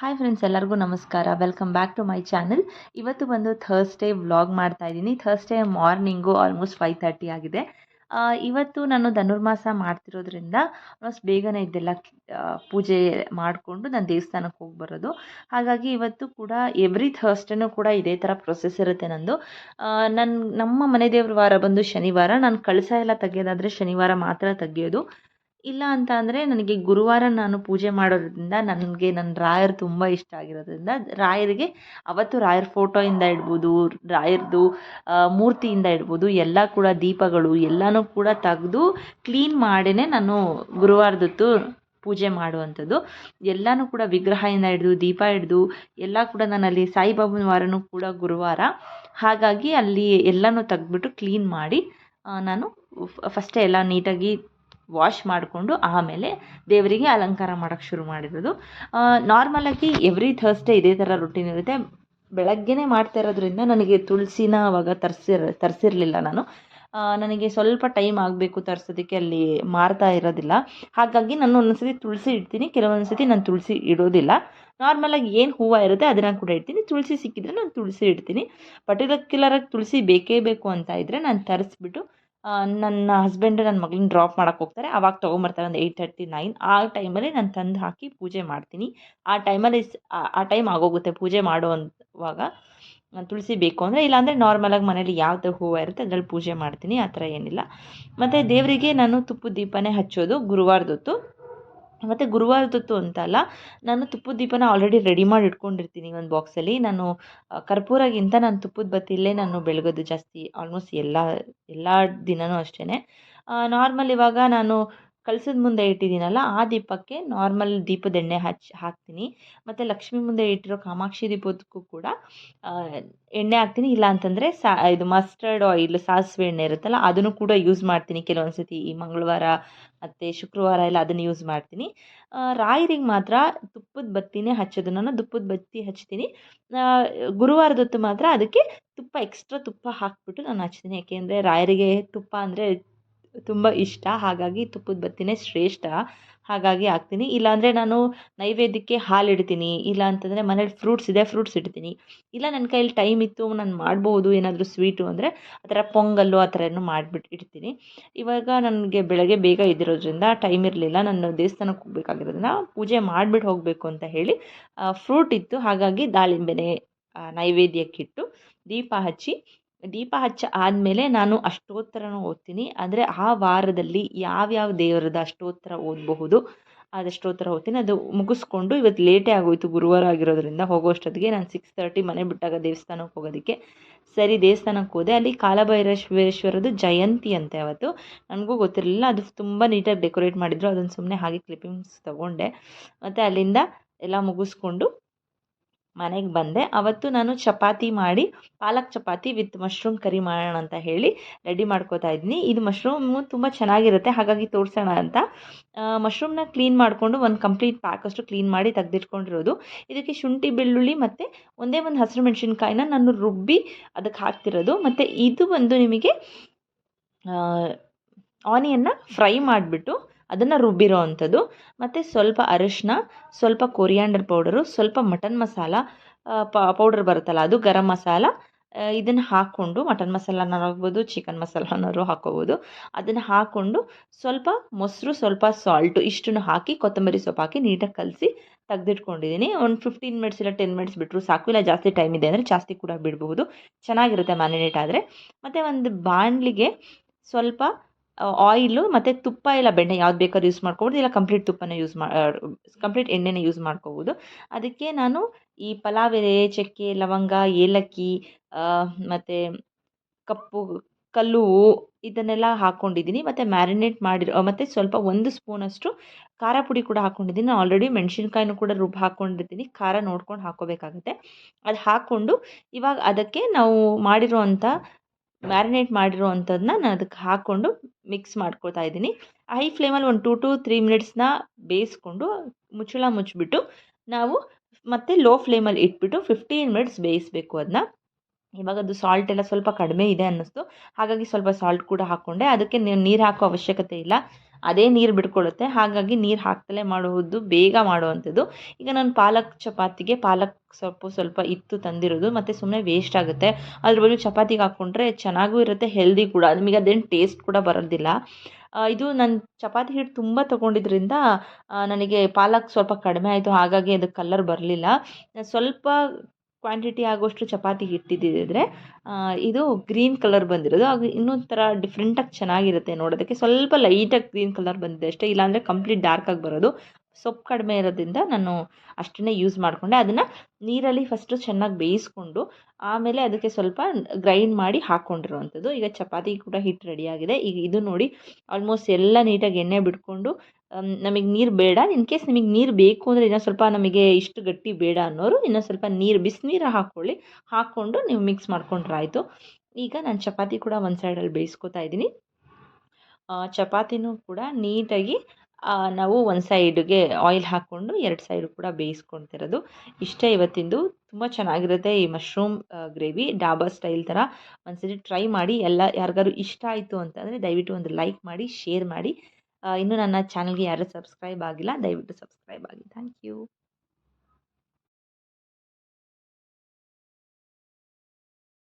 Hi friends ಎಲ್ಲರಿಗೂ ನಮಸ್ಕಾರ. Welcome back to my channel ಇವತ್ತು ಬಂದು ಥರ್ಸ್ಡೇ ವ್ಲಾಗ್ ಮಾಡ್ತಾ ಇದ್ದೀನಿ. Thursday morning almost five thirty ಆಗಿದೆ. ಇವತ್ತು ನಾನು ಧನುರ್ಮಾಸ ಮಾಡ್ತಿರೋದ್ರಿಂದ ಆಲ್ಮೋಸ್ಟ್ ಬೇಗನೆ ಇದೆಲ್ಲ ಪೂಜೆ ಮಾಡಿಕೊಂಡು ನಾನು ದೇವಸ್ಥಾನಕ್ಕೆ ಹೋಗಿ ಬರೋದು. ಹಾಗಾಗಿ ಇವತ್ತು ಕೂಡ ಎವ್ರಿ ಥರ್ಸ್ಡೇನೂ ಕೂಡ ಇದೇ ಥರ ಪ್ರೊಸೆಸ್ ಇರುತ್ತೆ ನಂದು. ನನ್ನ ನಮ್ಮ ಮನೆ ದೇವ್ರ ವಾರ ಬಂದು ಶನಿವಾರ. ನಾನು ಕಳಸ ಎಲ್ಲ ತೆಗೆಯೋದಾದರೆ ಶನಿವಾರ ಮಾತ್ರ ತೆಗಿಯೋದು. ಇಲ್ಲ ಅಂತ ಅಂದರೆ ನನಗೆ ಗುರುವಾರ ನಾನು ಪೂಜೆ ಮಾಡೋದ್ರಿಂದ ನನಗೆ ನನ್ನ ರಾಯರು ತುಂಬ ಇಷ್ಟ ಆಗಿರೋದ್ರಿಂದ ರಾಯರಿಗೆ ಅವತ್ತು ರಾಯರ ಫೋಟೋಯಿಂದ ಇಡ್ಬೋದು, ರಾಯರ್ದು ಮೂರ್ತಿಯಿಂದ ಇಡ್ಬೋದು, ಎಲ್ಲ ಕೂಡ ದೀಪಗಳು ಎಲ್ಲನೂ ಕೂಡ ತೆಗೆದು ಕ್ಲೀನ್ ಮಾಡೇನೆ ನಾನು ಗುರುವಾರದೊತ್ತು ಪೂಜೆ ಮಾಡುವಂಥದ್ದು. ಎಲ್ಲನೂ ಕೂಡ ವಿಗ್ರಹದಿಂದ ಹಿಡಿದು, ದೀಪ ಹಿಡಿದು, ಎಲ್ಲ ಕೂಡ ನಾನಲ್ಲಿ ಸಾಯಿಬಾಬನ ವಾರನೂ ಕೂಡ ಗುರುವಾರ. ಹಾಗಾಗಿ ಅಲ್ಲಿ ಎಲ್ಲನೂ ತೆಗ್ದ್ಬಿಟ್ಟು ಕ್ಲೀನ್ ಮಾಡಿ ನಾನು ಫಸ್ಟೇ ಎಲ್ಲ ನೀಟಾಗಿ ವಾಶ್ ಮಾಡಿಕೊಂಡು ಆಮೇಲೆ ದೇವರಿಗೆ ಅಲಂಕಾರ ಮಾಡೋಕ್ಕೆ ಶುರು ಮಾಡಿರೋದು. ನಾರ್ಮಲಾಗಿ ಎವ್ರಿ ಥರ್ಸ್ಡೇ ಇದೇ ಥರ ರುಟೀನ್ ಇರುತ್ತೆ. ಬೆಳಗ್ಗೆನೇ ಮಾಡ್ತಾ ಇರೋದ್ರಿಂದ ನನಗೆ ತುಳಸಿನ ಅವಾಗ ತರಿಸಿರ, ತರಿಸಿರಲಿಲ್ಲ ನಾನು. ನನಗೆ ಸ್ವಲ್ಪ ಟೈಮ್ ಆಗಬೇಕು ತರಿಸೋದಕ್ಕೆ, ಅಲ್ಲಿ ಮಾರ್ತಾ ಇರೋದಿಲ್ಲ. ಹಾಗಾಗಿ ನಾನು ಒಂದೊಂದ್ಸತಿ ತುಳಸಿ ಇಡ್ತೀನಿ. ಕೆಲವೊಂದ್ಸತಿ ನಾನು ತುಳಸಿ ಇಡೋದಿಲ್ಲ. ನಾರ್ಮಲಾಗಿ ಏನು ಹೂವು ಇರುತ್ತೆ ಅದನ್ನು ಕೂಡ ಇಡ್ತೀನಿ. ತುಳಸಿ ಸಿಕ್ಕಿದ್ರೆ ನಾನು ತುಳಸಿ ಇಡ್ತೀನಿ. ಪರ್ಟಿಕ್ಯುಲರಾಗಿ ತುಳಸಿ ಬೇಕೇ ಬೇಕು ಅಂತ ಇದ್ದರೆ ನಾನು ತರಿಸ್ಬಿಟ್ಟು ನನ್ನ ಹಸ್ಬೆಂಡ್ ನನ್ನ ಮಗಳನ್ನ ಡ್ರಾಪ್ ಮಾಡೋಕೆ ಹೋಗ್ತಾರೆ. ಆವಾಗ ತೊಗೊಂಬರ್ತಾರೆ ಒಂದು ಏಯ್ಟ್ ತರ್ಟಿ ನೈನ್ ಆ ಟೈಮಲ್ಲಿ ನಾನು ತಂದು ಹಾಕಿ ಪೂಜೆ ಮಾಡ್ತೀನಿ. ಆ ಟೈಮಲ್ಲಿ ಆ- ಟೈಮ್ ಆಗೋಗುತ್ತೆ ಪೂಜೆ ಮಾಡುವಂಥವಾಗ ತುಳಸಿ ಬೇಕು ಅಂದರೆ ಇಲ್ಲಾಂದರೆ ನಾರ್ಮಲಾಗಿ ಮನೇಲಿ ಯಾವುದು ಹೂವು ಇರುತ್ತೆ ಅದರಲ್ಲಿ ಪೂಜೆ ಮಾಡ್ತೀನಿ. ಆ ಥರ ಏನಿಲ್ಲ. ಮತ್ತು ದೇವರಿಗೆ ನಾನು ತುಪ್ಪದ ದೀಪನೇ ಹಚ್ಚೋದು ಗುರುವಾರದೊತ್ತು. ಮತ್ತು ಗುರುವಾರದೊತ್ತು ಅಂತ ಅಲ್ಲ, ನಾನು ತುಪ್ಪದ ದೀಪನ ಆಲ್ರೆಡಿ ರೆಡಿ ಮಾಡಿ ಇಟ್ಕೊಂಡಿರ್ತೀನಿ ಒಂದು ಬಾಕ್ಸಲ್ಲಿ ನಾನು ಕರ್ಪೂರಗಿಂತ ನಾನು ತುಪ್ಪದ ಬತ್ತಿಲ್ಲೇ ನಾನು ಬೆಳಗೋದು ಜಾಸ್ತಿ ಆಲ್ಮೋಸ್ಟ್ ಎಲ್ಲ ಎಲ್ಲ ದಿನವೂ ಅಷ್ಟೇ ನಾರ್ಮಲ್ ಇವಾಗ ನಾನು ಕಳ್ಸದ ಮುಂದೆ ಇಟ್ಟಿದ್ದೀನಲ್ಲ, ಆ ದೀಪಕ್ಕೆ ನಾರ್ಮಲ್ ದೀಪದ ಎಣ್ಣೆ ಹಚ್ಚಿ ಹಾಕ್ತೀನಿ. ಮತ್ತು ಲಕ್ಷ್ಮಿ ಮುಂದೆ ಇಟ್ಟಿರೋ ಕಾಮಾಕ್ಷಿ ದೀಪದಕ್ಕೂ ಕೂಡ ಎಣ್ಣೆ ಹಾಕ್ತೀನಿ. ಇಲ್ಲ ಅಂತಂದರೆ ಸಾ, ಇದು ಮಸ್ಟರ್ಡ್ ಆಯಿಲ್ ಸಾಸಿವೆ ಎಣ್ಣೆ ಇರುತ್ತಲ್ಲ, ಅದನ್ನು ಕೂಡ ಯೂಸ್ ಮಾಡ್ತೀನಿ. ಕೆಲವೊಂದು ಸತಿ ಈ ಮಂಗಳವಾರ ಮತ್ತು ಶುಕ್ರವಾರ ಎಲ್ಲ ಅದನ್ನು ಯೂಸ್ ಮಾಡ್ತೀನಿ. ರಾಯರಿಗೆ ಮಾತ್ರ ತುಪ್ಪದ ಬತ್ತಿನೇ ಹಚ್ಚೋದು. ನಾನು ತುಪ್ಪದ ಬತ್ತಿ ಹಚ್ತೀನಿ. ಗುರುವಾರದೊತ್ತು ಮಾತ್ರ ಅದಕ್ಕೆ ತುಪ್ಪ ಎಕ್ಸ್ಟ್ರಾ ತುಪ್ಪ ಹಾಕಿಬಿಟ್ಟು ನಾನು ಹಚ್ತೀನಿ. ಯಾಕೆಂದರೆ ರಾಯರಿಗೆ ತುಪ್ಪ ಅಂದರೆ ತುಂಬ ಇಷ್ಟ. ಹಾಗಾಗಿ ತುಪ್ಪದ ಬತ್ತಿನೇ ಶ್ರೇಷ್ಠ. ಹಾಗಾಗಿ ಹಾಕ್ತೀನಿ. ಇಲ್ಲಾಂದರೆ ನಾನು ನೈವೇದ್ಯಕ್ಕೆ ಹಾಲು ಇಡ್ತೀನಿ ಇಲ್ಲ ಅಂತಂದರೆ ಮನೇಲಿ ಫ್ರೂಟ್ಸ್ ಇದೆ, ಫ್ರೂಟ್ಸ್ ಇಡ್ತೀನಿ. ಇಲ್ಲ ನನ್ನ ಕೈಯಲ್ಲಿ ಟೈಮ್ ಇತ್ತು, ನಾನು ಮಾಡ್ಬೋದು, ಏನಾದರೂ ಸ್ವೀಟು ಅಂದರೆ ಆ ಥರ ಪೊಂಗಲ್ಲು ಆ ಥರ ಮಾಡಿಬಿಟ್ಟು ಇಡ್ತೀನಿ. ಇವಾಗ ನನಗೆ ಬೆಳಗ್ಗೆ ಬೇಗ ಇದ್ದಿರೋದ್ರಿಂದ ಟೈಮ್ ಇರಲಿಲ್ಲ. ನಾನು ದೇವಸ್ಥಾನಕ್ಕೆ ಹೋಗ್ಬೇಕಾಗಿರೋದನ್ನ ಪೂಜೆ ಮಾಡಿಬಿಟ್ಟು ಹೋಗಬೇಕು ಅಂತ ಹೇಳಿ ಫ್ರೂಟ್ ಇತ್ತು. ಹಾಗಾಗಿ ದಾಳಿಂಬೆನೆ ನೈವೇದ್ಯಕ್ಕಿಟ್ಟು ದೀಪ ಹಚ್ಚಿ ದೀಪ ಹಚ್ಚ ಆದಮೇಲೆ ನಾನು ಅಷ್ಟೋತ್ತರನ ಓದ್ತೀನಿ. ಅಂದರೆ ಆ ವಾರದಲ್ಲಿ ಯಾವ್ಯಾವ ದೇವರದ ಅಷ್ಟೋತ್ತರ ಓದಬಹುದು ಅದು ಅಷ್ಟೋತ್ತರ ಓದ್ತೀನಿ. ಅದು ಮುಗಿಸ್ಕೊಂಡು ಇವತ್ತು ಲೇಟೇ ಆಗೋಯ್ತು. ಗುರುವಾರ ಆಗಿರೋದ್ರಿಂದ ಹೋಗೋಷ್ಟೊತ್ತಿಗೆ ನಾನು ಸಿಕ್ಸ್ ತರ್ಟಿ ಮನೆ ಬಿಟ್ಟಾಗ ದೇವಸ್ಥಾನಕ್ಕೆ ಹೋಗೋದಕ್ಕೆ. ಸರಿ, ದೇವಸ್ಥಾನಕ್ಕೆ ಹೋದೆ. ಅಲ್ಲಿ ಕಾಲಭೈರೇಶ್ವರೇಶ್ವರದು ಜಯಂತಿ ಅಂತೆ ಅವತ್ತು. ನನಗೂ ಗೊತ್ತಿರಲಿಲ್ಲ. ಅದು ತುಂಬ ನೀಟಾಗಿ ಡೆಕೋರೇಟ್ ಮಾಡಿದ್ರು. ಅದನ್ನು ಸುಮ್ಮನೆ ಹಾಗೆ ಕ್ಲಿಪ್ಪಿಂಗ್ಸ್ ತೊಗೊಂಡೆ. ಮತ್ತು ಅಲ್ಲಿಂದ ಎಲ್ಲ ಮುಗಿಸ್ಕೊಂಡು ಮನೆಗೆ ಬಂದೆ. ಅವತ್ತು ನಾನು ಚಪಾತಿ ಮಾಡಿ, palak chapati with mushroom curry ಮಾಡೋಣ ಅಂತ ಹೇಳಿ ರೆಡಿ ಮಾಡ್ಕೋತಾ ಇದ್ದೀನಿ ಇದು ಮಶ್ರೂಮು ತುಂಬ ಚೆನ್ನಾಗಿರುತ್ತೆ. ಹಾಗಾಗಿ ತೋರಿಸೋಣ ಅಂತ. ಮಶ್ರೂಮ್ನ ಕ್ಲೀನ್ ಮಾಡಿಕೊಂಡು ಒಂದು ಕಂಪ್ಲೀಟ್ ಪ್ಯಾಕಷ್ಟು ಕ್ಲೀನ್ ಮಾಡಿ ತೆಗೆದಿಟ್ಕೊಂಡಿರೋದು. ಇದಕ್ಕೆ ಶುಂಠಿ, ಬೆಳ್ಳುಳ್ಳಿ ಮತ್ತು ಒಂದೇ ಒಂದು ಹಸಿರು ಮೆಣಸಿನ್ಕಾಯಿನ ನಾನು ರುಬ್ಬಿ ಅದಕ್ಕೆ ಹಾಕ್ತಿರೋದು. ಮತ್ತು ಇದು ಬಂದು ನಿಮಗೆ ಆನಿಯನ್ನ ಫ್ರೈ ಮಾಡಿಬಿಟ್ಟು ಅದನ್ನು ರುಬ್ಬಿರೋ ಅಂಥದ್ದು. ಮತ್ತು ಸ್ವಲ್ಪ ಅರಿಶಿನ ಸ್ವಲ್ಪ ಕೊರಿಯಾಂಡರ್ ಪೌಡರು ಸ್ವಲ್ಪ ಮಟನ್ ಮಸಾಲ ಪೌಡರ್ ಬರುತ್ತಲ್ಲ ಅದು ಗರಂ ಮಸಾಲ ಇದನ್ನು ಹಾಕ್ಕೊಂಡು ಮಟನ್ ಮಸಾಲನ ಹಾಕ್ಬೋದು ಚಿಕನ್ ಮಸಾಲನಾದ್ರು ಹಾಕ್ಕೋಬೋದು. ಅದನ್ನು ಹಾಕ್ಕೊಂಡು ಸ್ವಲ್ಪ ಮೊಸರು, ಸ್ವಲ್ಪ ಸಾಲ್ಟು ಇಷ್ಟನ್ನು ಹಾಕಿ, ಕೊತ್ತಂಬರಿ ಸೊಪ್ಪು ಹಾಕಿ ನೀಟಾಗಿ ಕಲಸಿ ತೆಗೆದಿಟ್ಕೊಂಡಿದ್ದೀನಿ ಒಂದು ಫಿಫ್ಟೀನ್ ಮಿನಿಟ್ಸ್ ಇಲ್ಲ ಟೆನ್ ಮಿನಿಟ್ಸ್ ಬಿಟ್ಟರು ಸಾಕು. ಇಲ್ಲ ಜಾಸ್ತಿ ಟೈಮ್ ಇದೆ ಅಂದರೆ ಜಾಸ್ತಿ ಕೂಡ ಬಿಡಬಹುದು. ಚೆನ್ನಾಗಿರುತ್ತೆ ಮ್ಯಾರಿನೇಟ್ ಆದರೆ. ಮತ್ತು ಒಂದು ಬಾಣಲಿಗೆ ಸ್ವಲ್ಪ ಆಯಿಲು ಮತ್ತು ತುಪ್ಪ ಇಲ್ಲ, ಬೆಣ್ಣೆ ಯಾವ್ದು ಬೇಕಾದ್ರೂ ಯೂಸ್ ಮಾಡ್ಕೊಬೋದು, ಇಲ್ಲ ಕಂಪ್ಲೀಟ್ ತುಪ್ಪನ ಯೂಸ್ ಮಾ ಕಂಪ್ಲೀಟ್ ಎಣ್ಣೆನ ಯೂಸ್ ಮಾಡ್ಕೋಬೋದು. ಅದಕ್ಕೆ ನಾನು ಈ ಪಲಾವ್ ಎಲೆ ಚಕ್ಕೆ, ಲವಂಗ, ಏಲಕ್ಕಿ ಮತ್ತು ಕಪ್ಪು, ಕಲ್ಲು, ಇದನ್ನೆಲ್ಲ ಹಾಕ್ಕೊಂಡಿದ್ದೀನಿ ಮತ್ತು ಮ್ಯಾರಿನೇಟ್ ಮಾಡಿರೋ ಮತ್ತು ಸ್ವಲ್ಪ ಒಂದು ಸ್ಪೂನಷ್ಟು ಖಾರ ಪುಡಿ ಕೂಡ ಹಾಕ್ಕೊಂಡಿದ್ದೀನಿ ಆಲ್ರೆಡಿ ಮೆಣಸಿನ್ಕಾಯಿನೂ ಕೂಡ ರುಬ್ಬಿ ಹಾಕ್ಕೊಂಡಿರ್ತೀನಿ ಖಾರ ನೋಡ್ಕೊಂಡು ಹಾಕ್ಕೋಬೇಕಾಗುತ್ತೆ ಅದು ಹಾಕ್ಕೊಂಡು ಇವಾಗ ಅದಕ್ಕೆ ನಾವು ಮಾಡಿರೋ ಅಂಥ ಮ್ಯಾರಿನೇಟ್ ಮಾಡಿರೋ ಅಂಥದ್ದನ್ನ ನಾನು ಅದಕ್ಕೆ ಹಾಕ್ಕೊಂಡು ಮಿಕ್ಸ್ ಮಾಡ್ಕೊಳ್ತಾ ಇದ್ದೀನಿ. ಹೈ ಫ್ಲೇಮಲ್ಲಿ ಒಂದು ಟೂ ಟು ತ್ರೀ ಮಿನಿಟ್ಸ್ನ ಬೇಯಿಸ್ಕೊಂಡು ಮುಚ್ಚಳ ಮುಚ್ಚಿಬಿಟ್ಟು ನಾವು ಮತ್ತೆ ಲೋ ಫ್ಲೇಮಲ್ಲಿ ಇಟ್ಬಿಟ್ಟು ಫಿಫ್ಟೀನ್ ಮಿನಿಟ್ಸ್ ಬೇಯಿಸಬೇಕು ಅದನ್ನ ಇವಾಗ ಅದು ಸಾಲ್ಟ್ ಎಲ್ಲ ಸ್ವಲ್ಪ ಕಡಿಮೆ ಇದೆ ಅನ್ನಿಸ್ತು. ಹಾಗಾಗಿ ಸ್ವಲ್ಪ ಸಾಲ್ಟ್ ಕೂಡ ಹಾಕ್ಕೊಂಡೆ ಅದಕ್ಕೆ ನೀವು ನೀರು ಹಾಕೋ ಅವಶ್ಯಕತೆ ಇಲ್ಲ. ಅದೇ ನೀರು ಬಿಟ್ಕೊಳ್ಳುತ್ತೆ ಹಾಗಾಗಿ ನೀರು ಹಾಕ್ತಲೇ ಮಾಡುವುದು ಬೇಗ ಮಾಡುವಂಥದ್ದು. ಈಗ ನಾನು ಪಾಲಕ್ ಚಪಾತಿಗೆ ಪಾಲಕ್ ಸೊಪ್ಪು ಸ್ವಲ್ಪ ಇತ್ತು ತಂದಿರೋದು. ಮತ್ತು ಸುಮ್ಮನೆ ವೇಸ್ಟ್ ಆಗುತ್ತೆ. ಅದ್ರ ಬದಲು ಚಪಾತಿಗೆ ಹಾಕ್ಕೊಂಡ್ರೆ ಚೆನ್ನಾಗೂ ಇರುತ್ತೆ ಹೆಲ್ದಿ ಕೂಡ. ನಿಮಗೆ ಅದೇನು ಟೇಸ್ಟ್ ಕೂಡ ಬರೋದಿಲ್ಲ. ಇದು ನಾನು ಚಪಾತಿ ಹಿಟ್ಟು ತುಂಬ ತೊಗೊಂಡಿದ್ರಿಂದ ನನಗೆ ಪಾಲಕ್ ಸ್ವಲ್ಪ ಕಡಿಮೆ ಆಯಿತು. ಹಾಗಾಗಿ ಅದು ಕಲ್ಲರ್ ಬರಲಿಲ್ಲ. ಸ್ವಲ್ಪ ಕ್ವಾಂಟಿಟಿ ಆಗುವಷ್ಟು ಚಪಾತಿ ಹಿಟ್ಟಿದ್ದಿದ್ರೆ ಇದು ಗ್ರೀನ್ ಕಲರ್ ಬಂದಿರೋದು. ಹಾಗೂ ಇನ್ನೊಂದು ಥರ ಡಿಫ್ರೆಂಟಾಗಿ ಚೆನ್ನಾಗಿರುತ್ತೆ ನೋಡೋದಕ್ಕೆ. ಸ್ವಲ್ಪ ಲೈಟಾಗಿ ಗ್ರೀನ್ ಕಲರ್ ಬಂದಿದೆ ಅಷ್ಟೇ. ಇಲ್ಲಾಂದರೆ ಕಂಪ್ಲೀಟ್ ಡಾರ್ಕಾಗಿ ಬರೋದು. ಸೊಪ್ಪು ಕಡಿಮೆ ಇರೋದ್ರಿಂದ ನಾನು ಅಷ್ಟನ್ನೇ ಯೂಸ್ ಮಾಡಿಕೊಂಡೆ. ಅದನ್ನು ನೀರಲ್ಲಿ ಫಸ್ಟು ಚೆನ್ನಾಗಿ ಬೇಯಿಸ್ಕೊಂಡು ಆಮೇಲೆ ಅದಕ್ಕೆ ಸ್ವಲ್ಪ ಗ್ರೈಂಡ್ ಮಾಡಿ ಹಾಕ್ಕೊಂಡಿರುವಂಥದ್ದು ಈಗ ಚಪಾತಿ ಕೂಡ ಹಿಟ್ಟು ರೆಡಿಯಾಗಿದೆ ಈಗ ಇದು ನೋಡಿ ಆಲ್ಮೋಸ್ಟ್ ಎಲ್ಲ ನೀಟಾಗಿ ಎಣ್ಣೆ ಬಿಟ್ಕೊಂಡು ನಮಗೆ ನೀರು ಬೇಡ. ಇನ್ ಕೇಸ್ ನಿಮಗೆ ನೀರು ಬೇಕು ಅಂದರೆ ಇನ್ನೊಂದು ಸ್ವಲ್ಪ ನಮಗೆ ಇಷ್ಟು ಗಟ್ಟಿ ಬೇಡ ಅನ್ನೋರು ಇನ್ನೊಂದು ಸ್ವಲ್ಪ ನೀರು, ಬಿಸಿನೀರು ಹಾಕ್ಕೊಳ್ಳಿ ಹಾಕ್ಕೊಂಡು ನೀವು ಮಿಕ್ಸ್ ಮಾಡ್ಕೊಂಡ್ರೆ ಆಯಿತು. ಈಗ ನಾನು ಚಪಾತಿ ಕೂಡ ಒಂದು ಸೈಡಲ್ಲಿ ಬೇಯಿಸ್ಕೊತಾ ಇದ್ದೀನಿ. ಚಪಾತಿನೂ ಕೂಡ ನೀಟಾಗಿ ನಾವು ಒಂದು ಸೈಡ್ಗೆ ಆಯಿಲ್ ಹಾಕ್ಕೊಂಡು ಎರಡು ಸೈಡು ಕೂಡ ಬೇಯಿಸ್ಕೊತಿರೋದು. ಇಷ್ಟೇ ಇವತ್ತಿಂದು ತುಂಬ ಚೆನ್ನಾಗಿರುತ್ತೆ ಈ ಮಶ್ರೂಮ್ ಗ್ರೇವಿ ಡಾಬಾ ಸ್ಟೈಲ್ ಥರ ಒಂದ್ಸರಿ ಟ್ರೈ ಮಾಡಿ ಎಲ್ಲ ಯಾರಿಗಾರು ಇಷ್ಟ ಆಯಿತು ಅಂತಂದರೆ ದಯವಿಟ್ಟು ಒಂದು ಲೈಕ್ ಮಾಡಿ ಶೇರ್ ಮಾಡಿ. ಇನ್ನೂ ನನ್ನ ಚಾನಲ್ಗೆ ಯಾರು ಸಬ್ಸ್ಕ್ರೈಬ್ ಆಗಿಲ್ಲ, ದಯವಿಟ್ಟು ಸಬ್ಸ್ಕ್ರೈಬ್ ಆಗಿ. Thank you